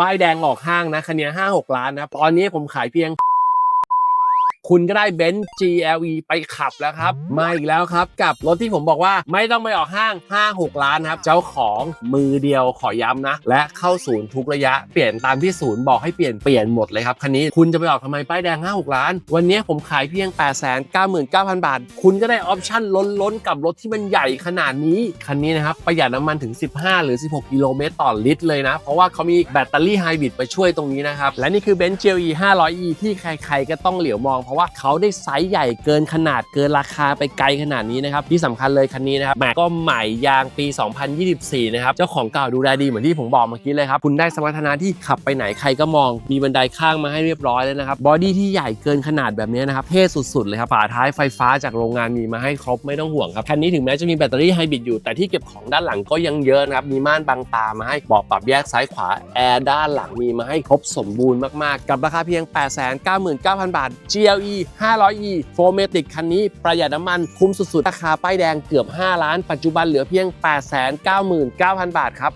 ป้ายแดงออกห้างนะคันนี้ห้าหกล้านนะตอนนี้ผมขายเพียง คุณก็ได้เบนซ์ GLE ไปขับแล้วครับ มาอีกแล้วครับ กับรถที่ผมบอกว่าไม่ต้องไปออกห้าง 5 6 ล้านครับ เจ้าของมือเดียวขอย้ำนะ และเข้าศูนย์ทุกระยะเปลี่ยนตามที่ศูนย์บอกให้เปลี่ยนเปลี่ยนหมดเลยครับ คันนี้คุณจะไปออกทำไมป้ายแดง 5 6 ล้าน วันนี้ผมขายเพียง 8 9 9 0 0 0 บาท คุณก็ได้ออปชั่นล้นๆกับรถที่มันใหญ่ขนาดนี้ คันนี้นะครับประหยัดน้ำมันถึง 15 หรือ 16 กิโลเมตรต่อลิตรเลยนะ เพราะว่าเขามีแบตเตอรี่ไฮบริดไปช่วยตรงนี้นะครับและนี่คือเบนซ์ GLE 500e ที่ใคร ๆ ก็ต้องเหลียวมองเพราะว่าเขาได้ไซส์ใหญ่เกินขนาดเกินราคาไปไกลขนาดนี้นะครับที่สำคัญเลยคันนี้นะครับแม็กก็ใหม่ยางปี 2024 นะครับเจ้าของเก่าดูแลดีเหมือนที่ผมบอกเมื่อกี้เลยครับคุณได้สมรรถนะที่ขับไปไหนใครก็มอง มีบันไดข้างมาให้เรียบร้อยเลยนะครับบอดี้ที่ใหญ่เกินขนาดแบบนี้นะครับเท่สุดๆเลยครับฝาท้ายไฟฟ้าจากโรงงานมีมาให้ครบไม่ต้องห่วงครับคันนี้ถึงแม้จะมีแบตเตอรี่ไฮบริดอยู่แต่ที่เก็บของด้านหลังก็ยังเยอะนะครับมีม่านบังตามาให้เบาะปรับแยกซ้ายขวาแอร์ด้านหลังมีมาให้ครบสมบูรณ์มากๆ กับราคาเพียง 899,000 บาท GLE 500e 4matic คันนี้ประหยัดน้ำมันคุ้มสุดๆ ราคาป้ายแดงเกือบ 5 ล้าน ปัจจุบันเหลือเพียง 899,000 บาทครับ